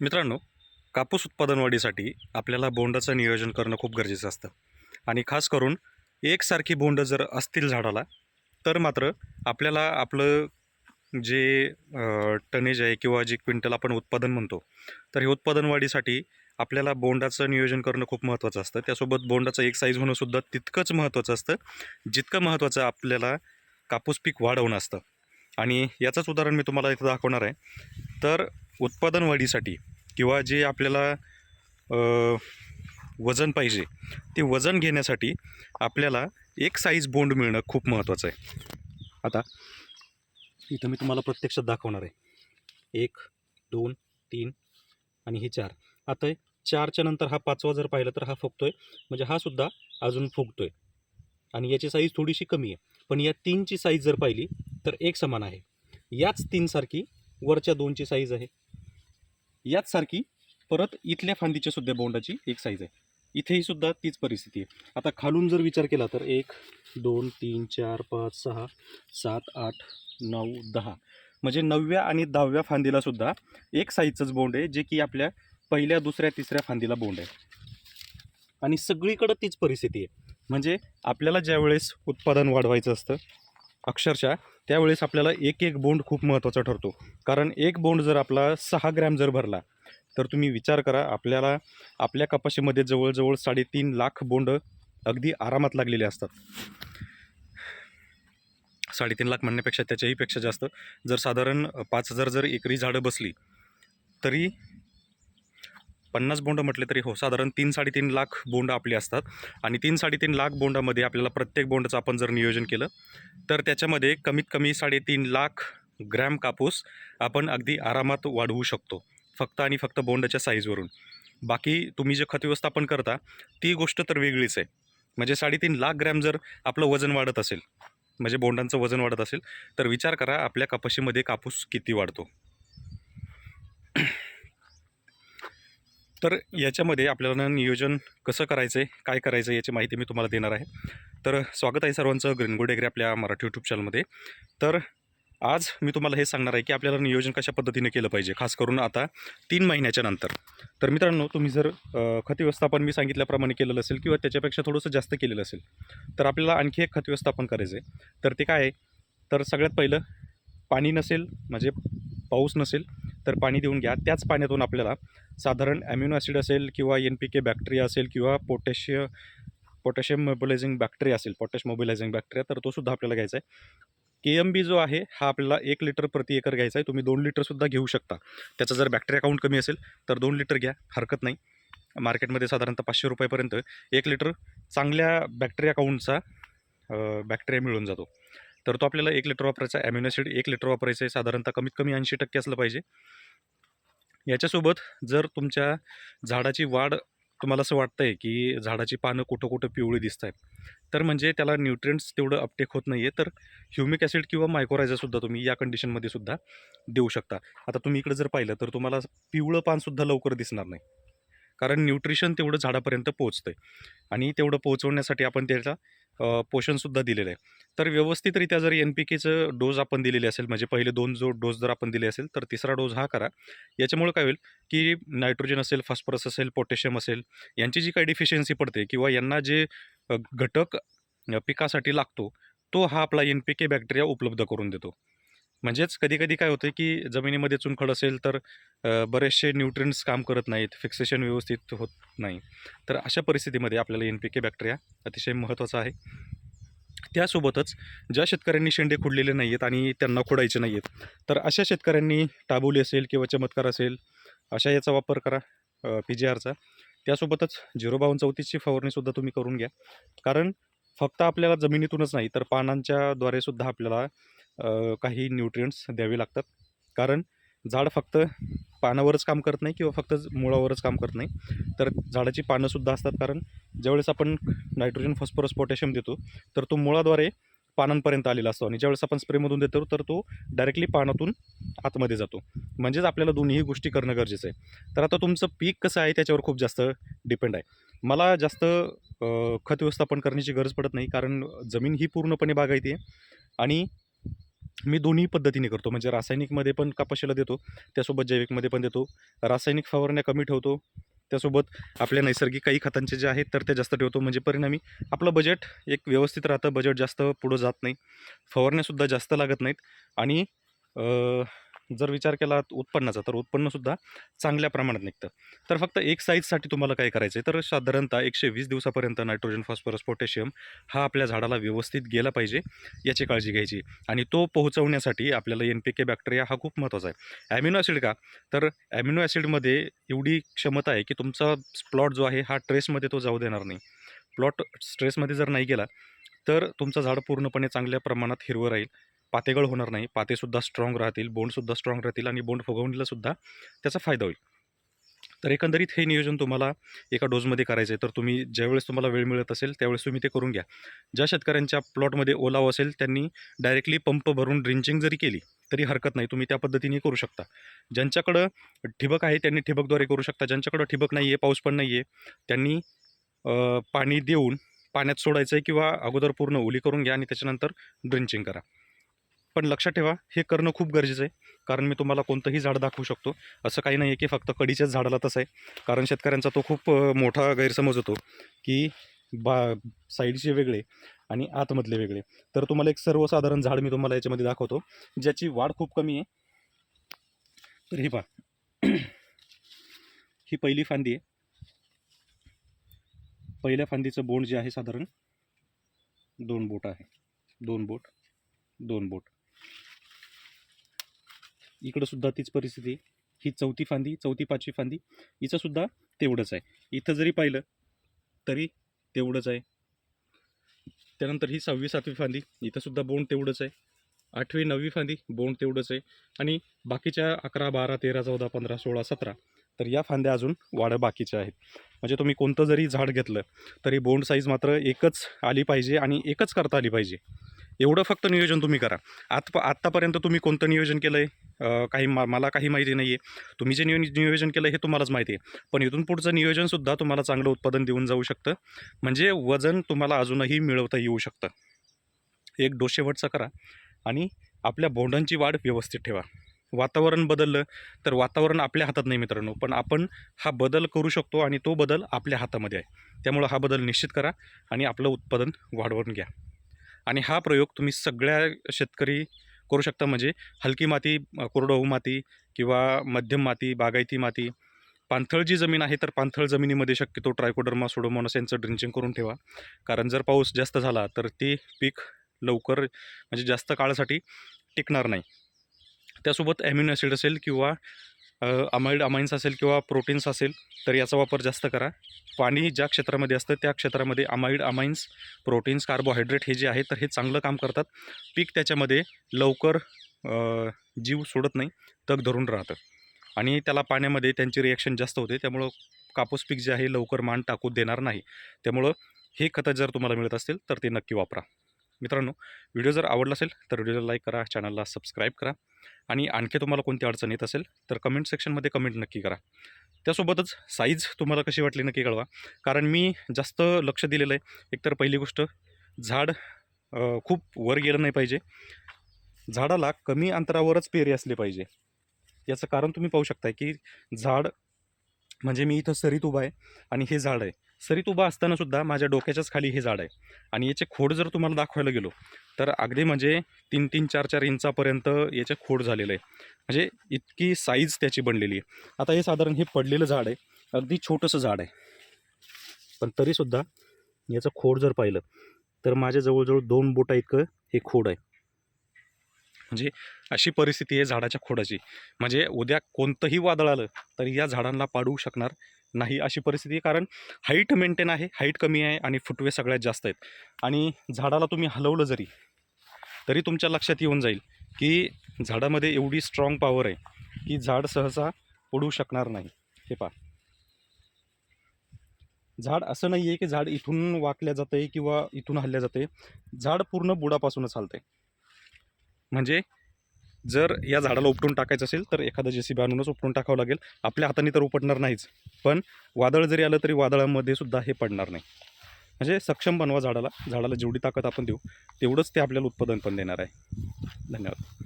मित्रांनो कापूस उत्पादन वाढीसाठी आपल्याला बोंडाचं नियोजन करणं खूप गरजेचं असतं. आणि खास करून एकसारखी बोंड जर असतील झाडाला तर मात्र आपल्याला आपलं जे टनेज आहे किंवा जे क्विंटल आपण उत्पादन म्हणतो तर हे उत्पादन वाढीसाठी आपल्याला बोंडाचं नियोजन करणं खूप महत्त्वाचं असतं. त्यासोबत बोंडाचं एक साईज होणं सुद्धा तितकंच महत्त्वाचं असतं जितकं महत्त्वाचं आपल्याला कापूस पीक वाढवणं असतं. आणि याचंच उदाहरण मी तुम्हाला इथं दाखवणार आहे. तर उत्पादन वाढीसाठी किंवा जे आपल्याला वजन पाहिजे ते वजन घेण्यासाठी आपल्याला एक साईज बोंड मिळणं खूप महत्त्वाचं आहे. आता इथं मी तुम्हाला प्रत्यक्षात दाखवणार आहे. एक दोन तीन आणि हे चार. आता चारच्या नंतर हा पाचवा जर पाहिला तर हा फुगतोय. म्हणजे हा सुद्धा अजून फुगतोय. आणि याची साईज थोडीशी कमी आहे. पण या तीनची साईज जर पाहिली तर एक समान आहे. याच तीनसारखी वरच्या दोनची साईज आहे. याच सारखी परत इथल्या फांदीच्या सुद्धा बोंडाची एक साईज आहे. इथेही सुद्धा तीच परिस्थिती आहे. आता खालून जर विचार केला तर एक दोन तीन चार पाच सहा सात आठ नऊ दहा. म्हणजे नवव्या आणि दहाव्या फांदीला सुद्धा एक साईजचंच बोंड आहे जे की आपल्या पहिल्या दुसऱ्या तिसऱ्या फांदीला बोंड आहे. आणि सगळीकडं तीच परिस्थिती आहे. म्हणजे आपल्याला ज्यावेळेस उत्पादन वाढवायचं असतं अक्षरशः त्यावेळेस आपल्याला एक एक बोंड खूप महत्त्वाचा ठरतो. कारण एक बोंड जर आपला सहा ग्रॅम जर भरला तर तुम्ही विचार करा आपल्याला आपल्या कपाशीमध्ये जवळजवळ साडेतीन लाख बोंड अगदी आरामात लागलेले असतात. साडेतीन लाख म्हणण्यापेक्षा त्याच्याहीपेक्षा जास्त. जर साधारण पाच हजार जर एकरी झाडं बसली तरी पन्नास बोंड म्हटले तरी हो साधारण तीन साडेतीन लाख बोंड आपली असतात. आणि तीन साडेतीन लाख बोंडामध्ये आपल्याला प्रत्येक बोंडाचं आपण जर नियोजन केलं तर त्याच्यामध्ये कमीत कमी साडेतीन लाख ग्रॅम कापूस आपण अगदी आरामात वाढवू शकतो फक्त आणि फक्त बोंडाच्या साईजवरून बाकी तुम्ही जे खत व्यवस्थापन करता ती गोष्ट तर वेगळीच आहे. म्हणजे साडेतीन लाख ग्रॅम जर आपलं वजन वाढत असेल म्हणजे बोंडांचं वजन वाढत असेल तर विचार करा आपल्या कपाशीमध्ये कापूस किती वाढतो. तर याच्यामध्ये आपल्याला नियोजन कसं करायचं आहे काय करायचं आहे याची माहिती मी तुम्हाला देणार आहे. तर स्वागत आहे सर्वांचं ग्रीनगोड एग्री आपल्या मराठी यूट्यूब चॅनलमध्ये तर आज मी तुम्हाला हे सांगणार आहे की आपल्याला नियोजन कशा पद्धतीने केलं पाहिजे खास करून आता तीन महिन्याच्या नंतर. तर मित्रांनो तुम्ही जर खत व्यवस्थापन मी सांगितल्याप्रमाणे केलेलं असेल किंवा त्याच्यापेक्षा थोडंसं जास्त केलेलं असेल तर आपल्याला आणखी एक खत व्यवस्थापन करायचं आहे तर ते काय आहे? तर सगळ्यात पहिलं पाणी नसेल म्हणजे पाऊस नसेल तर पाणी देऊन घ्या. त्याच पाण्यातून आपल्याला साधारण ॲम्युनो ॲसिड असेल किंवा एन पी के बॅक्टेरिया असेल किंवा पोटॅशिय पोटॅशियम मोबिलायझिंग बॅक्टेरिया असेल पोटॅश मोबिलायझिंग बॅक्टेरिया तर तो सुद्धा आपल्याला घ्यायचा आहे. के एम बी जो आहे हा आपल्याला एक लिटर प्रति एकर घ्यायचा आहे. तुम्ही दोन लिटरसुद्धा घेऊ शकता. त्याचा जर बॅक्टेरिया काउंट कमी असेल तर दोन लिटर घ्या. हरकत नाही. मार्केटमध्ये साधारणतः पाचशे रुपयापर्यंत एक लिटर चांगल्या बॅक्टेरिया काउंटचा बॅक्टेरिया मिळून जातो. तर तो आपल्याला एक लिटर वापरायचा ॲम्युनोसिड एक लिटर वापरायचं आहे. साधारणतः कमीत कमी ऐंशी टक्के असलं पाहिजे. याच्यासोबत जर तुमच्या झाडाची वाढ तुम्हाला असं वाटतं आहे की झाडाची पानं कुठं कुठं पिवळी दिसत आहेत तर म्हणजे त्याला न्यूट्रिएंट्स तेवढं अपटेक होत नाही आहे तर ह्युमिक ॲसिड किंवा मायक्रोरायझरसुद्धा तुम्ही या कंडिशनमध्ये सुद्धा देऊ शकता. आता तुम्ही इकडे जर पाहिलं तर तुम्हाला पिवळं पानसुद्धा लवकर दिसणार नाही. कारण न्यूट्रिशन तेवढं झाडापर्यंत पोहोचतं आहे आणि तेवढं पोहोचवण्यासाठी आपण त्याला पोषणसुद्धा दिलेलं आहे. तर व्यवस्थितरित्या जर एन पी केचं डोस आपण दिलेले असेल म्हणजे पहिले दोन जो डोस जर आपण दिले असेल तर तिसरा डोस हा करा. याच्यामुळे काय होईल की नायट्रोजन असेल फॉस्फरस असेल पोटॅशियम असेल यांची जी काही डिफिशियन्सी पडते किंवा यांना जे घटक पिकासाठी लागतो तो हा आपला एन पी के बॅक्टेरिया उपलब्ध करून देतो. म्हणजेच कधी कधी काय होतं की जमिनीमध्ये चुनखड असेल तर बरेचसे न्यूट्रिन्स काम करत नाहीत फिक्सेशन व्यवस्थित होत नाही. तर अशा परिस्थितीमध्ये आपल्याला एन पी के बॅक्टेरिया अतिशय महत्त्वाचा आहे. त्यासोबतच ज्या शेतकऱ्यांनी शेंडे खुडलेले नाही आहेत आणि त्यांना खोडायचे नाही आहेत तर अशा शेतकऱ्यांनी टाबोली असेल किंवा चमत्कार असेल अशा याचा वापर करा पी जी आरचा त्यासोबतच झिरो बावन चौतीसची फवारणीसुद्धा तुम्ही करून घ्या. कारण फक्त आपल्याला जमिनीतूनच नाही तर पानांच्याद्वारेसुद्धा आपल्याला काही न्यूट्रियंट्स द्यावे लागतात. कारण झाड फक्त पानावरच काम करत नाही किंवा फक्त मुळावरच काम करत नाही. तर झाडाची पानंसुद्धा असतात. कारण ज्यावेळेस आपण नायट्रोजन फॉस्फरस पोटॅशियम देतो तर तो मुळाद्वारे पानांपर्यंत आलेला असतो. आणि ज्यावेळेस आपण स्प्रेमधून देतो तर तो डायरेक्टली पानातून आतमध्ये जातो. म्हणजेच आपल्याला दोन्ही गोष्टी करणं गरजेचं आहे. तर आता तुमचं पीक कसं आहे त्याच्यावर खूप जास्त डिपेंड आहे. मला जास्त खत व्यवस्थापन करण्याची गरज पडत नाही. कारण जमीन ही पूर्णपणे बागायती आहे. आणि मी दोन्ही पद्धतीने करतो. म्हणजे रासायनिकमध्ये पण कपाशीला देतो त्यासोबत जैविकमध्ये पण देतो. रासायनिक फवारण्या कमी ठेवतो त्यासोबत आपल्या नैसर्गिक काही खतांचे जे आहेत तर ते जास्त ठेवतो. म्हणजे परिणामी आपलं बजेट एक व्यवस्थित राहतं बजेट जास्त पुढं जात नाही. फवारण्यासुद्धा जास्त लागत नाहीत. आणि जर विचार केला उत्पन्नाचा तर उत्पन्नसुद्धा चांगल्या प्रमाणात निघतं. तर फक्त एक साईजसाठी तुम्हाला काय करायचं आहे तर साधारणतः एकशे वीस दिवसापर्यंत नायट्रोजन फॉस्फरस पोटॅशियम हा आपल्या झाडाला व्यवस्थित गेला पाहिजे याची काळजी घ्यायची. आणि तो पोहोचवण्यासाठी आपल्याला एन पी के बॅक्टेरिया हा खूप महत्त्वाचा आहे. ॲमिनो ॲसिड का? तर ॲमिनो ॲसिडमध्ये एवढी क्षमता आहे की तुमचा प्लॉट जो आहे हा ट्रेसमध्ये तो जाऊ देणार नाही. प्लॉट स्ट्रेसमध्ये जर नाही गेला तर तुमचं झाड पूर्णपणे चांगल्या प्रमाणात हिरवं राहील. पातेगळ होणार नाही. पातेसुद्धा स्ट्रॉंग राहतील बोंडसुद्धा स्ट्रॉंग राहतील आणि बोंड फुगवणीलासुद्धा त्याचा फायदा होईल. तर एकंदरीत हे नियोजन तुम्हाला एका डोजमध्ये करायचं आहे तर तुम्ही ज्यावेळेस तुम्हाला वेळ मिळत असेल त्यावेळेस तुम्ही ते करून घ्या. ज्या शेतकऱ्यांच्या प्लॉटमध्ये ओलाव असेल त्यांनी डायरेक्टली पंप भरून ड्रिंचिंग जरी केली तरी हरकत नाही. तुम्ही त्या पद्धतीने करू शकता. ज्यांच्याकडं ठिबक आहे त्यांनी ठिबकद्वारे करू शकता. ज्यांच्याकडं ठिबक नाही आहे पाऊस पण नाही आहे त्यांनी पाणी देऊन पाण्यात सोडायचं आहे किंवा अगोदर पूर्ण ओली करून घ्या आणि त्याच्यानंतर ड्रिंचिंग करा. पण लक्षात ठेवा हे करणं खूप गरजेचं आहे. कारण मी तुम्हाला कोणतंही झाड दाखवू शकतो. असं काही नाही आहे की फक्त कडीच्याच झाडाला तसं आहे. कारण शेतकऱ्यांचा तो खूप मोठा गैरसमज होतो की बा साईडचे वेगळे आणि आतमधले वेगळे. तर तुम्हाला एक सर्वसाधारण झाड मी तुम्हाला याच्यामध्ये दाखवतो ज्याची वाढ खूप कमी आहे. तर ही पहा. ही पहिली फांदी आहे. पहिल्या फांदीचं बोंड जे आहे साधारण दोन बोट आहे. दोन बोट दोन बोट. इकडं सुद्धा तीच परिस्थिती ही चौथी फांदी चौथी पाचवी फांदी हिचं सुद्धा तेवढंच आहे. इथं जरी पाहिलं तरी तेवढंच आहे. त्यानंतर ही सहावी सातवी फांदी इथंसुद्धा बोंड तेवढंच आहे. आठवी नववी फांदी बोंड तेवढंच आहे. आणि बाकीच्या अकरा बारा तेरा चौदा पंधरा सोळा सतरा तर या फांद्या अजून वाढं बाकीच्या आहेत. म्हणजे तुम्ही कोणतं जरी झाड घेतलं तरी बोंड साईज मात्र एकच आली पाहिजे आणि एकच करता आली पाहिजे. एवढं फक्त नियोजन तुम्ही करा. आत आत्तापर्यंत तुम्ही कोणतं नियोजन केलं आहे काही मा मला काही माहिती नाही आहे तुम्ही जे नियो नियोजन केलं हे तुम्हालाच माहिती आहे. पण इथून पुढचं नियोजनसुद्धा तुम्हाला चांगलं उत्पादन देऊन जाऊ शकतं. म्हणजे वजन तुम्हाला अजूनही मिळवता येऊ शकतं. एक डोसेवटचा करा आणि आपल्या बोंडांची वाढ व्यवस्थित ठेवा. वातावरण बदललं तर वातावरण आपल्या हातात नाही मित्रांनो पण आपण हा बदल करू शकतो आणि तो बदल आपल्या हातामध्ये आहे. त्यामुळं हा बदल निश्चित करा आणि आपलं उत्पादन वाढवून घ्या. आणि हा प्रयोग तुम्ही सगळ्या शेतकरी करू शकता. म्हणजे हलकी माती कोरडवाहू माती किंवा मध्यम माती बागायती माती. पाणथळ जी जमीन आहे तर पाणथळ जमिनीमध्ये शक्यतो ट्रायकोडर्मा सोडोमोनस यांचं ड्रिंचिंग करून ठेवा. कारण जर पाऊस जास्त झाला तर ते पीक लवकर म्हणजे जास्त काळासाठी टिकणार नाही. त्यासोबत ॲम्युनो ॲसिड असेल किंवा अमाइड अमाइन्स असेल किंवा प्रोटीन्स असेल तर याचा वापर जास्त करा. पाणी ज्या क्षेत्रामध्ये असतं त्या क्षेत्रामध्ये अमाइड अमाइन्स प्रोटीन्स कार्बोहायड्रेट हे जे आहे तर हे चांगलं काम करतात. पीक त्याच्यामध्ये लवकर जीव सोडत नाही तग धरून राहतं. आणि त्याला पाण्यामध्ये त्यांची रिॲक्शन जास्त होते त्यामुळं कापूस पीक जे आहे लवकर मान टाकू देणार नाही. त्यामुळं हे खतं जर तुम्हाला मिळत असतील तर ते नक्की वापरा. मित्रांनो व्हिडिओ जर आवडला असेल तर व्हिडिओला लाईक करा चॅनलला सबस्क्राईब करा आणि आणखी तुम्हाला कोणती अडचण येत असेल तर कमेंट सेक्शनमध्ये कमेंट नक्की करा. त्यासोबतच साईज तुम्हाला कशी वाटली नक्की कळवा. कारण मी जास्त लक्ष दिलेलं आहे. एकतर पहिली गोष्ट झाड खूप वर गेलं नाही पाहिजे. झाडाला कमी अंतरावरच पेरे असले पाहिजे. याचं कारण तुम्ही पाहू शकता की झाड म्हणजे मी इथं सरीत उभा आहे आणि हे झाड आहे. सरीत उभा असतानासुद्धा माझ्या डोक्याच्याच खाली हे झाड आहे. आणि याचे खोड जर तुम्हाला दाखवायला गेलो तर अगदी म्हणजे तीन तीन चार चार इंचापर्यंत याचे खोड झालेलं आहे. म्हणजे इतकी साईज त्याची बनलेली आहे. आता हे साधारण हे पडलेलं झाड आहे. अगदी छोटंसं झाड आहे. पण तरीसुद्धा याचं खोड जर पाहिलं तर माझ्या जवळजवळ दोन बोटा इतकं हे खोड आहे. म्हणजे अशी परिस्थिती आहे झाडाच्या खोडाची. म्हणजे उद्या कोणतंही वादळ आलं तरी या झाडांना पाडू शकणार नाही अशी परिस्थिती आहे. कारण हाईट मेंटेन आहे हाईट कमी आहे आणि फुटवे सगळ्यात जास्त आहेत. आणि झाडाला तुम्ही हलवलं जरी तरी तुमच्या लक्षात येऊन जाईल की झाडामध्ये एवढी स्ट्रॉंग पॉवर आहे की झाड सहसा पडू शकणार नाही. हे पहा. झाड असं नाही आहे की झाड इथून वाकल्या जातं आहे किंवा इथून हल्ल्या जाते झाड पूर्ण बुडापासूनच चालतंय म्हणजे जर या झाडाला उपटून टाकायचं असेल तर एखादा जे सी बी आणूनच उपटून टाकावं लागेल. आपल्या हाताने तर उपटणार नाहीच. पण वादळ जरी आलं तरी वादळामध्ये सुद्धा हे पडणार नाही. म्हणजे सक्षम बनवा झाडाला. झाडाला जेवढी ताकद आपण देऊ तेवढंच ते आपल्याला उत्पादन पण देणार आहे. धन्यवाद.